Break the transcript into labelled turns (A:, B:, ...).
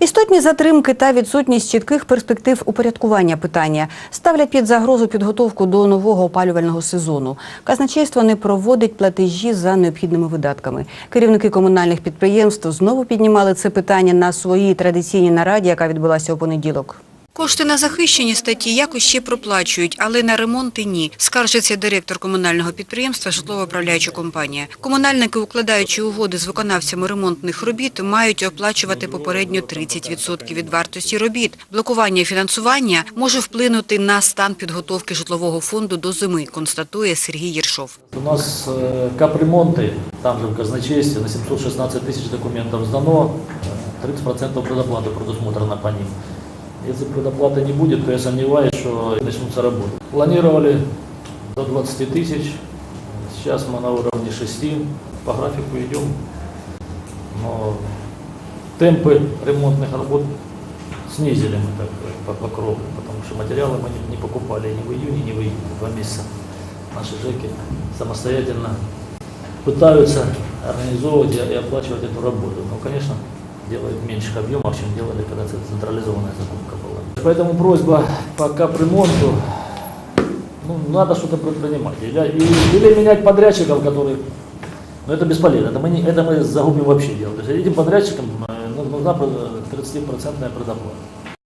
A: Істотні затримки та відсутність чітких перспектив упорядкування питання ставлять під загрозу підготовку до нового опалювального сезону. Казначейство не проводить платежі за необхідними видатками. Керівники комунальних підприємств знову піднімали це питання на своїй традиційній нараді, яка відбулася у понеділок. Кошти на захищені статті якось ще проплачують, але на ремонти ні. Скаржиться директор комунального підприємства житлово-управляюча компанія. Комунальники, укладаючи угоди з виконавцями ремонтних робіт, мають оплачувати попередньо 30% від вартості робіт. Блокування фінансування може вплинути на стан підготовки житлового фонду до зими, констатує Сергій Єршов.
B: У нас э, капремонты, там же в казначействе, на 716 тысяч документов сдано, э, 30% предоплаты предусмотрено по ним. Если предоплаты не будет, то я сомневаюсь, что начнутся работы. Планировали до 20 тысяч, сейчас мы на уровне 6, по графику идем, но темпы ремонтных работ снизили мы так по, по кровле, потому что материалы мы не, не покупали ни в июне, ни в июне, два месяца. Наши ЖЭКи самостоятельно пытаются организовывать и оплачивать эту работу. Но, конечно, делают в меньших объемах, чем делали, когда это централизованная закупка была. Поэтому просьба по капремонту, ну, надо что-то предпринимать. Или, или- менять подрядчиков, которые... Но это бесполезно, это мы, не- это мы загубим вообще дело. То есть этим подрядчикам э, ну- нужна 30% предоплата.